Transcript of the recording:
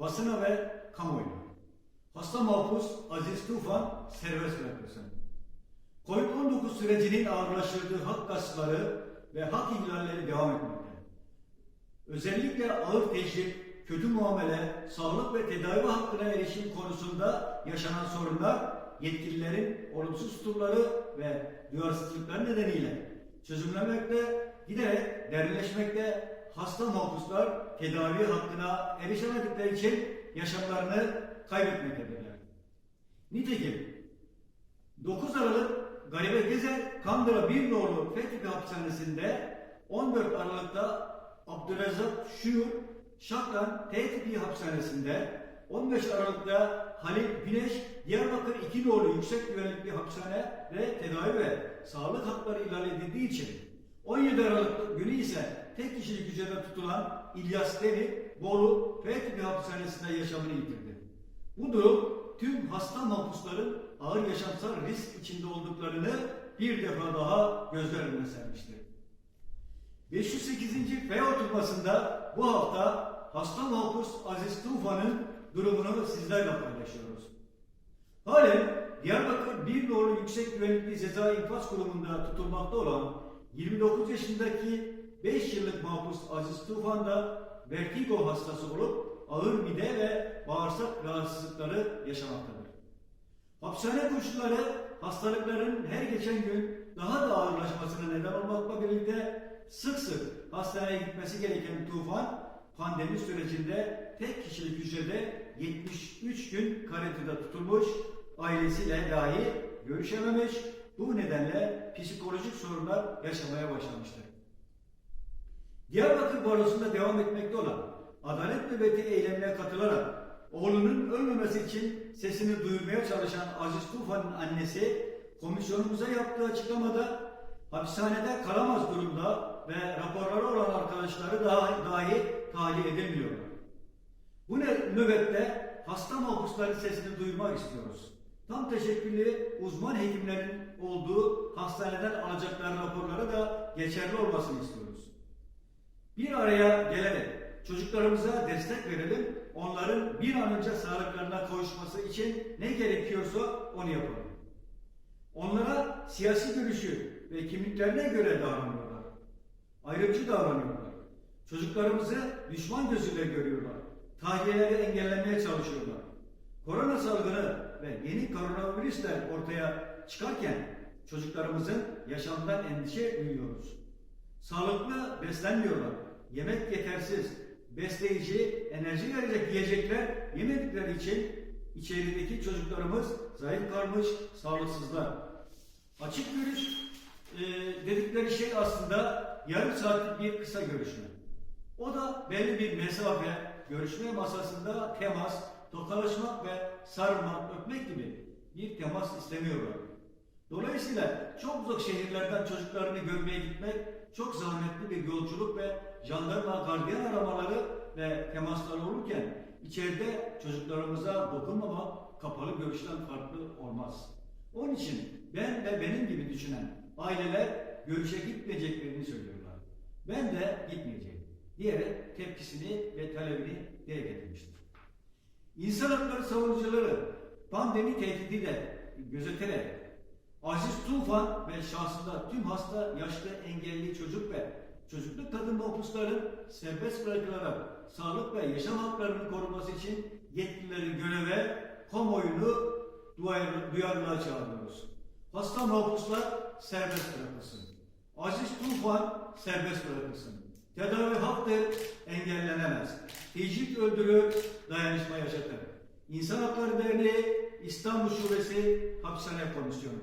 basına ve kamuoyuna. Hasta mahpus Aziz Tufan serbest bırakılsın. Covid-19 sürecinin ağırlaştırdığı hak gaspları ve hak ihlalleri devam etmekte. Özellikle ağır teşvik, kötü muamele, sağlık ve tedavi hakkına erişim konusunda yaşanan sorunlar yetkililerin olumsuz tutumları ve duyarsızlıkları nedeniyle çözümlenmekte, giderek derinleşmekte hasta mahpuslar tedavi hakkına erişemedikleri için yaşamlarını kaybetmektedirler. Nitekim 9 Aralık Garibe Gezer Kandıra Bir Nolu Fethiye Hapishanesi'nde 14 Aralık'ta Abdürezzak Şuur Şakran T tipi hapishanesinde 15 Aralık'ta Halil Güneş Diyarbakır 2 Nolu Yüksek Güvenlikli Hapishane ve tedavi ve sağlık hakları ihlal edildiği için 17 Aralık günü ise tek kişilik hücrede tutulan İlyas Deri Bolu F tipi hapishanesinde yaşamını yitirdi. Bu durum tüm hasta mahpusların ağır yaşamsal risk içinde olduklarını bir defa daha gözler önüne sermiştir. 508. F oturmasında bu hafta hasta mahpus Aziz Tufan'ın durumunu sizlerle paylaşıyoruz. Halen Diyarbakır Bir Nolu Yüksek Güvenlikli Ceza İnfaz Kurumu'nda tutulmakta olan 29 yaşındaki 5 yıllık mahpus Aziz Tufan da vertigo hastası olup ağır mide ve bağırsak rahatsızlıkları yaşamaktadır. Hapishane koşulları hastalıkların her geçen gün daha da ağırlaşmasına neden olmakla birlikte sık sık hastaneye gitmesi gereken Tufan pandemi sürecinde tek kişilik hücrede 73 gün karantinada tutulmuş, ailesiyle dahi görüşememiş, bu nedenle psikolojik sorunlar yaşamaya başlamıştır. Diyarbakır Barosu'nda devam etmekte olan adalet nöbeti eylemine katılarak oğlunun ölmemesi için sesini duyurmaya çalışan Aziz Tufan'ın annesi komisyonumuza yaptığı açıklamada hapishanede kalamaz durumda ve raporları olan arkadaşları daha, dahi tahliye edilmiyorlar. Bu nöbette hasta mahpusların sesini duyurmak istiyoruz. Tam teşekküllü uzman hekimlerin olduğu hastaneden alacakları raporları da geçerli olmasını istiyoruz. Bir araya gelerek çocuklarımıza destek verelim, onların bir an önce sağlıklarına kavuşması için ne gerekiyorsa onu yapalım. Onlara siyasi görüşü ve kimliklerine göre davranıyorlar. Ayrımcı davranıyorlar. Çocuklarımızı düşman gözüyle görüyorlar. Tahliyeleri engellemeye çalışıyorlar. Korona salgını ve yeni koronavirüsler ortaya çıkarken çocuklarımızın yaşamdan endişe duyuyoruz. Sağlıklı beslenmiyorlar. Yemek yetersiz, besleyici, enerji verecek yiyecekler yemedikleri için içerideki çocuklarımız zayıf kalmış, sağlıksızlar. Açık görüş e, dedikleri şey aslında yarım saatlik bir kısa görüşme. O da belli bir mesafe, görüşme masasında temas, tokalaşmak ve sarılmak, öpmek gibi bir temas istemiyorlar. Dolayısıyla çok uzak şehirlerden çocuklarını görmeye gitmek çok zahmetli bir yolculuk ve jandarma gardiyan aramaları ve temasları olurken içeride çocuklarımıza dokunmamak kapalı görüşten farklı olmaz. Onun için ben ve benim gibi düşünen aileler görüşe gitmeyeceklerini söylüyorlar. Ben de gitmeyeceğim diyerek tepkisini ve talebini dile getirmiştir. İnsan hakları savunucuları pandemi tehdidi de gözeterek Aziz Tufan ve şahsında tüm hasta, yaşlı, engelli çocuk ve çocukluk kadın mahpusların serbest bırakılarak sağlık ve yaşam haklarının korunması için yetkilileri göreve, kamuoyunu duyar- duyarlılığa çağırıyoruz. Hasta mahpuslar serbest bırakılsın. Aziz Tufan serbest bırakılsın. Tedavi haktır, engellenemez. Tecrit öldürür, dayanışma yaşatır. İnsan Hakları Derneği İstanbul Şubesi Hapishane Komisyonu.